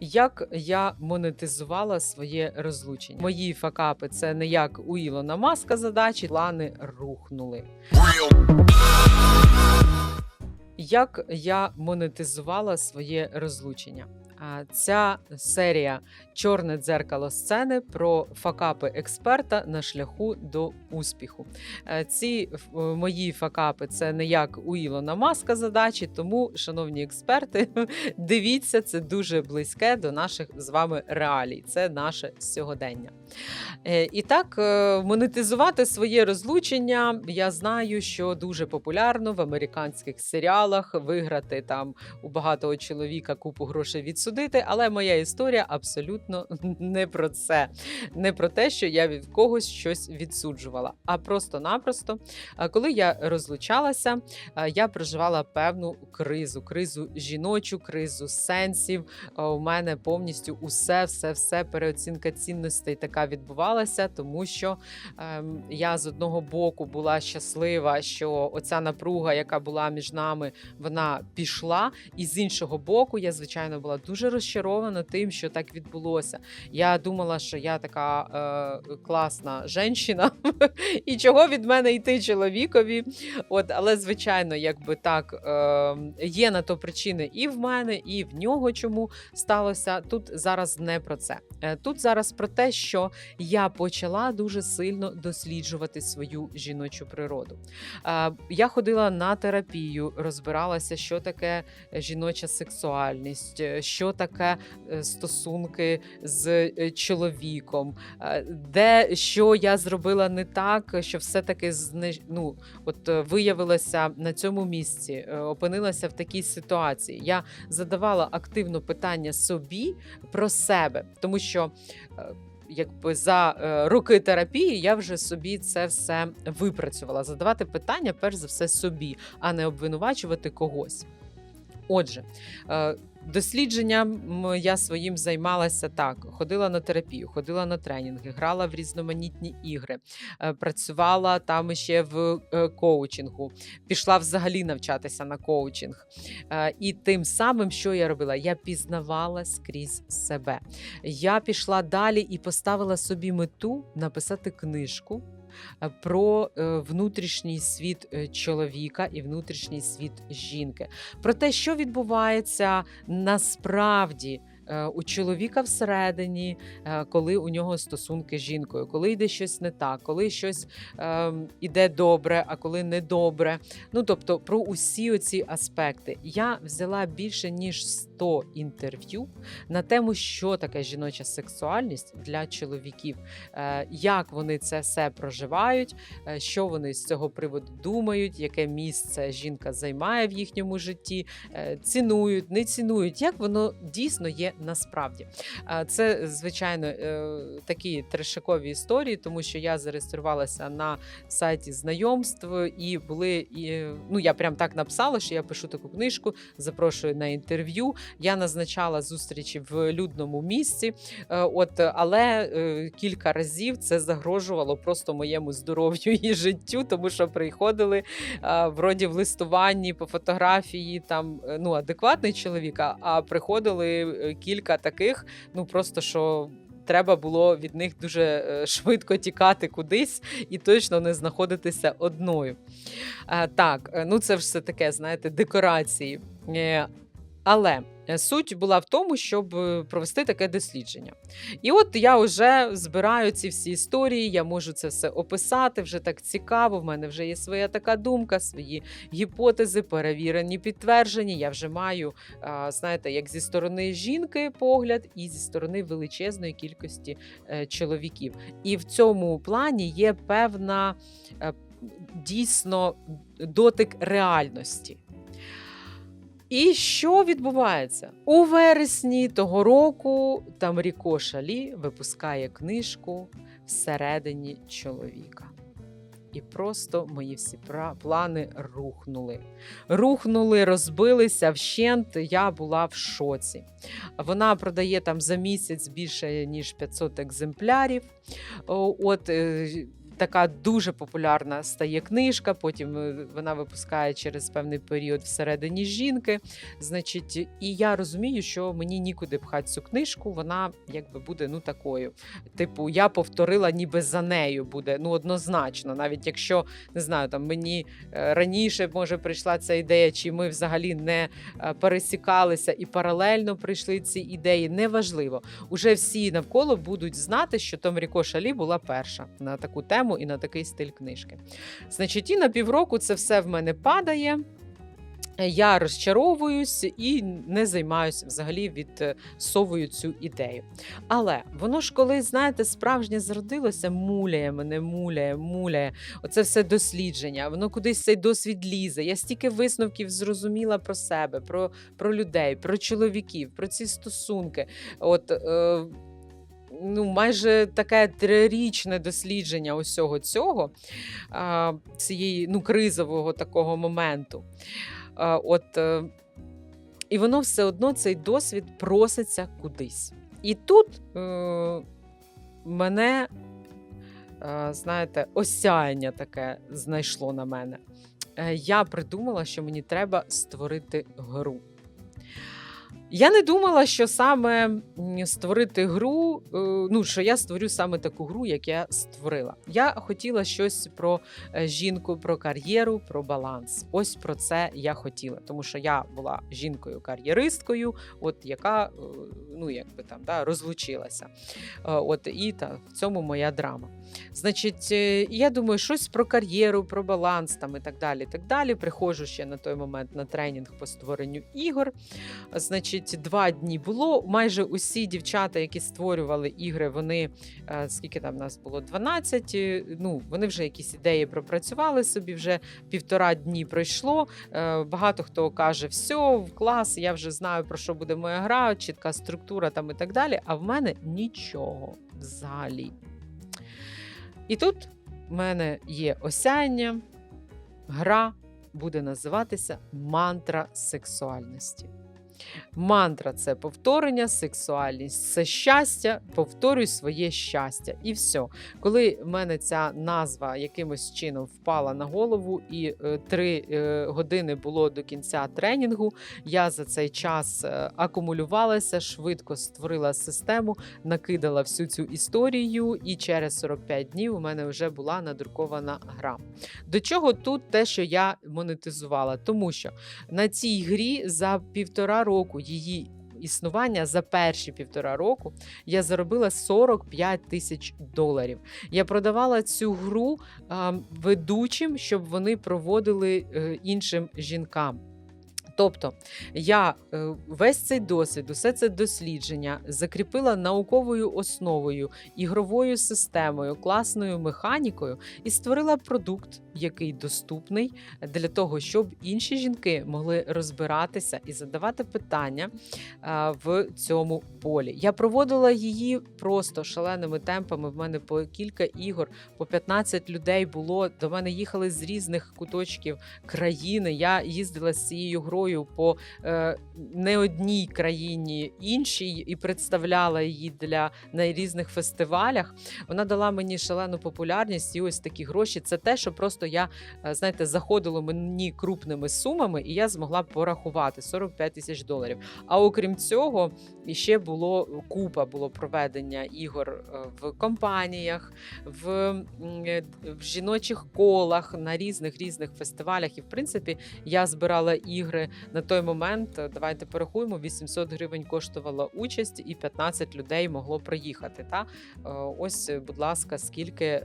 Як я монетизувала своє розлучення? Мої факапи це не як у Ілона Маска задачі, плани рухнули. Як я монетизувала своє розлучення? Ця серія Чорне дзеркало сцени про факапи експерта на шляху до успіху. Е, Ці е, мої факапи це не як у Ілона Маска задачі, тому, шановні експерти, дивіться, це дуже близьке до наших з вами реалій. Це наше сьогодення. Е, І так, монетизувати своє розлучення. Я знаю, що дуже популярно в американських серіалах виграти там у багатого чоловіка купу грошей відсудити. Але моя історія абсолютно не про це, не про те, що я від когось щось відсуджувала. А просто-напросто, коли я розлучалася, я проживала певну кризу, кризу жіночу, кризу сенсів. У мене повністю усе, все, все переоцінка цінностей така відбувалася, тому що ем, я з одного боку була щаслива, що оця напруга, яка була між нами, вона пішла. І з іншого боку, я звичайно була дуже розчарована тим, що так відбулося. Я думала, що я така е, класна жінка, і чого від мене йти чоловікові. От, але звичайно, якби так е, є на то причини і в мене, і в нього чому сталося. Тут зараз не про це. Е, Тут зараз про те, що я почала дуже сильно досліджувати свою жіночу природу. Е, Я ходила на терапію, розбиралася, що таке жіноча сексуальність, е, що таке е, стосунки з е, чоловіком, е, де що я зробила не так, що все-таки ну, от виявилася на цьому місці, опинилася в такій ситуації. Я задавала активно питання собі про себе, тому що. Якби за роки терапії я вже собі це все випрацювала. Задавати питання, перш за все, собі, а не обвинувачувати когось. Отже, дослідженням я своїм займалася так: ходила на терапію, ходила на тренінги, грала в різноманітні ігри, е, працювала там ще в е, коучингу, пішла взагалі навчатися на коучинг. Е, І тим самим, що я робила, я пізнавала скрізь себе. Я пішла далі і поставила собі мету написати книжку. Е, Про е, внутрішній світ е, чоловіка і внутрішній світ жінки, про те, що відбувається насправді у чоловіка всередині, е, коли у нього стосунки з жінкою, коли йде щось не так, коли щось е, іде добре, а коли не добре. Ну тобто про усі оці аспекти. Я взяла більше ніж 100 інтерв'ю на тему, що таке жіноча сексуальність для чоловіків, е, як вони це все проживають, е, що вони з цього приводу думають, яке місце жінка займає в їхньому житті, е, цінують, не цінують, як воно дійсно є насправді. Це, звичайно, е, такі трешакові історії, тому що я зареєструвалася на сайті знайомств і були і ну я прям так написала, що я пишу таку книжку, запрошую на інтерв'ю. Я назначала зустрічі в людному місці. Е, От, але е, кілька разів це загрожувало просто моєму здоров'ю і життю, тому що приходили вроді в листуванні по фотографії, там ну адекватний чоловік, а- приходили кілька таких, ну просто що. Треба було від них дуже е, швидко тікати кудись і точно не знаходитися одною. Е, Так, е, ну це все таке, знаєте, декорації. Але суть була в тому, щоб е, провести таке дослідження. І от я вже збираю ці всі історії, я можу це все описати, вже так цікаво. В мене вже є своя така думка, свої гіпотези, перевірені, підтверджені. Я вже маю, знаєте, як зі сторони жінки погляд, і зі сторони величезної кількості е, чоловіків. І в цьому плані є певна е, дійсно дотик реальності. І що відбувається? У вересні того року Тамріко Шалі випускає книжку всередині чоловіка. І просто мої всі плани рухнули. Рухнули, розбилися вщент. Я була в шоці. Вона продає там за місяць більше ніж 500 екземплярів. От е, така дуже популярна стає книжка. Потім е, вона випускає через певний період всередині жінки. Значить, і я розумію, що мені нікуди пхати цю книжку. Вона якби буде ну такою. Типу, я повторила, ніби за нею буде. Ну однозначно, навіть якщо не знаю, там мені е, раніше може прийшла ця ідея, чи ми взагалі не е, пересікалися і паралельно прийшли ці ідеї. Неважливо. Уже всі навколо будуть знати, що Томріко Шалі була перша на таку тему і на такий стиль книжки. Значить, і на півроку це все в мене падає. Я розчаровуюсь і не займаюся взагалі відсовую цю ідею. Але воно ж коли, знаєте, справжнє зародилося, муляє мене, муляє, муляє. Оце все дослідження, воно кудись цей досвід лізе. Я стільки висновків зрозуміла про себе, про, про людей, про чоловіків, про ці стосунки. От, е, ну, майже таке трирічне дослідження усього цього, цієї ну, кризового такого моменту. От, е, і воно все одно цей досвід проситься кудись. І тут е, мене, е, знаєте, осяяння таке знайшло на мене. Е, я придумала, що мені треба створити гру. Я не думала, що саме створити гру, е, ну що я створю саме таку гру, як я створила. Я хотіла щось про е, жінку, про кар'єру, про баланс. Ось про це я хотіла, тому що я була жінкою-кар'єристкою, от яка е, ну якби там да, розлучилася. От і та в цьому моя драма. Значить, я думаю, щось про кар'єру, про баланс там і так далі. і так далі. Приходжу ще на той момент на тренінг по створенню ігор. Значить, два дні було. Майже усі дівчата, які створювали ігри, вони е, скільки там нас було? 12, е, Ну вони вже якісь ідеї пропрацювали собі. Вже півтора дні пройшло. Е, Багато хто каже, все, клас, я вже знаю про що буде моя гра, чітка структура там і так далі. А в мене нічого взагалі. І тут в мене є осяння, гра буде називатися мантра сексуальності. Мантра це повторення, сексуальність це щастя, повторюй своє щастя. І все. Коли в мене ця назва якимось чином впала на голову, і е, три е, години було до кінця тренінгу, я за цей час е, акумулювалася, швидко створила систему, накидала всю цю історію, і через 45 днів у мене вже була надрукована гра. До чого тут те, що я монетизувала? Тому що на цій грі за півтора року її існування за перші півтора року я заробила 45 тисяч доларів. Я продавала цю гру ведучим, щоб вони проводили е, іншим жінкам. Тобто я е, весь цей досвід, усе це дослідження закріпила науковою основою, ігровою системою, класною механікою і створила продукт, який доступний для того, щоб інші жінки могли розбиратися і задавати питання в цьому полі. Я проводила її просто шаленими темпами. В мене по кілька ігор, по 15 людей було. До мене їхали з різних куточків країни. Я їздила з цією грою по е, не одній країні іншій і представляла її для на різних фестивалях. Вона дала мені шалену популярність і ось такі гроші. Це те, що просто я е, знаєте, заходило мені крупними сумами, і я змогла порахувати 45 тисяч доларів. А окрім цього, ще було купа було проведення ігор е, в компаніях, в, в жіночих колах на різних різних фестивалях. І в принципі я збирала ігри на той момент. е, Давайте порахуємо: 800 гривень коштувала участь, і 15 людей могло приїхати. Та Е, ось, е, будь ласка, скільки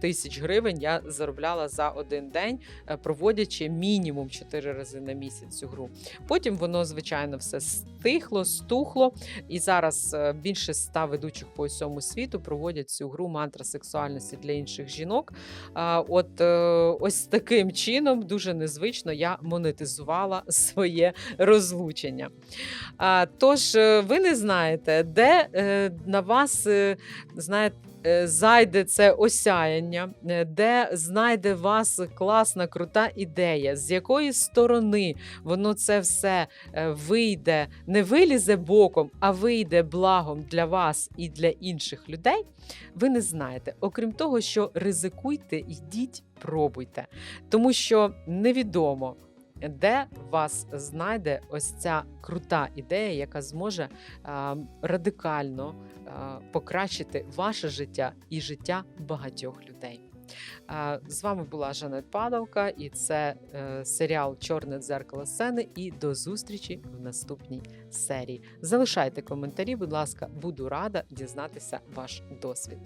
тисяч гривень я заробляла за один день, проводячи мінімум 4 рази на місяць цю гру. Потім воно, звичайно, все стихло, стухло. І зараз більше ста ведучих по всьому світу проводять цю гру мантра сексуальності для інших жінок. От ось таким чином, дуже незвично, я монетизувала своє розлучення. Тож, е, ви не знаєте, де е, на вас, е, знаєте, зайде це осяяння, де знайде вас класна, крута ідея, з якої сторони воно це все вийде, не вилізе боком, а вийде благом для вас і для інших людей, ви не знаєте. Окрім того, що ризикуйте, йдіть, пробуйте, тому що невідомо. Де вас знайде ось ця крута ідея, яка зможе радикально покращити ваше життя і життя багатьох людей? З вами була Жанет Падалка, і це е, серіал Чорне дзеркало сцени. І до зустрічі в наступній серії. Залишайте коментарі, будь ласка, буду рада дізнатися ваш досвід.